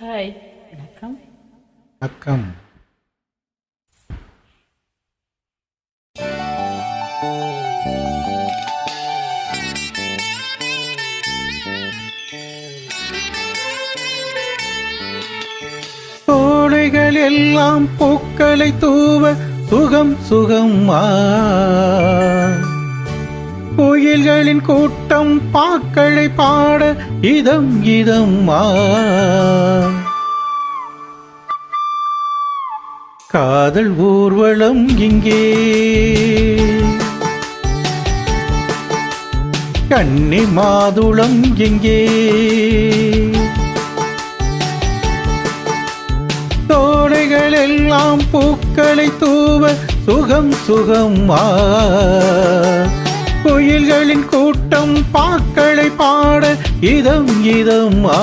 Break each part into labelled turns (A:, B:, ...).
A: Hi. வணக்கம்.
B: வணக்கம். தோளைகள் எல்லாம் பூக்களை தூவ சுகம் சுகம் ஆ. குயில்களின் கூட்டம் பாக்களை பாட இதம் இதம் காதல் ஊர்வலம் இங்கே. கண்ணி மாதுளம் எங்கே தோடைகள் எல்லாம் பூக்களை தூவ சுகம் சுகம் ஆ. குயில்களின் கூட்டம் பாக்களை பாட இதம் இதம் ஆ.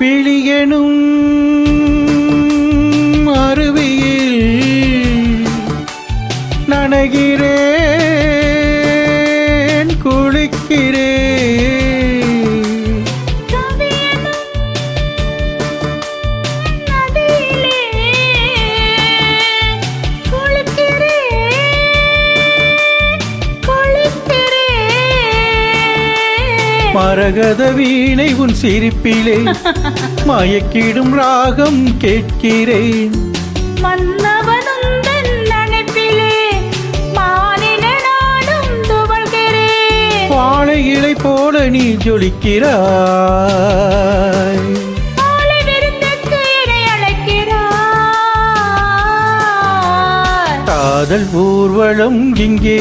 B: பிழியனும் அருவியில் நனைகிறேன். மரகத வீணை உன் சிரிப்பிலே. மயக்கிடும் ராகம் கேட்கிறேன். வாழைகளை போல நீ ஜொலிக்கிறாய். காதல் ஊர்வலம் இங்கே.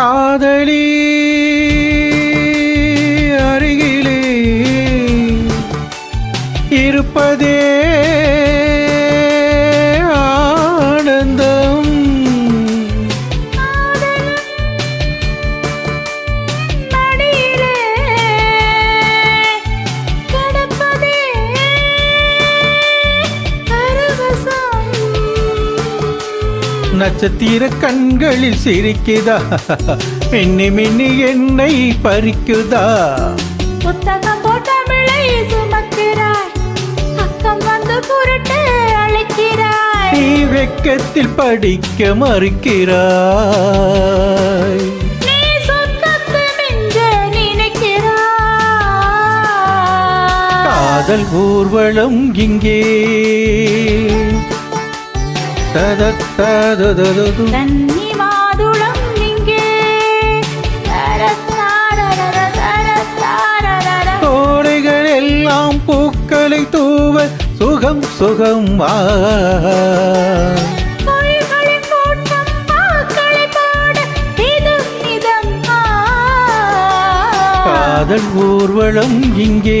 B: காதலி அருகிலே இருப்பதே நட்சத்திர கண்களில் சிரிக்குதா? மின்னி மின்னி என்னை பறிக்குதா?
A: புத்தகம் போட்ட விளை சுமக்கிறாய். அக்கம் வந்து புரட்டு அழைக்கிறாய்.
B: நீ வெக்கத்தில் படிக்க மறுக்கிறாய். காதல் ஊர்வலம் இங்கே.
A: தன்னி மாதுளம் இங்கே.
B: கோடைகள் எல்லாம் பூக்களை தூவ சுகம் சுகம்
A: வா
B: காதல் ஊர்வலம் இங்கே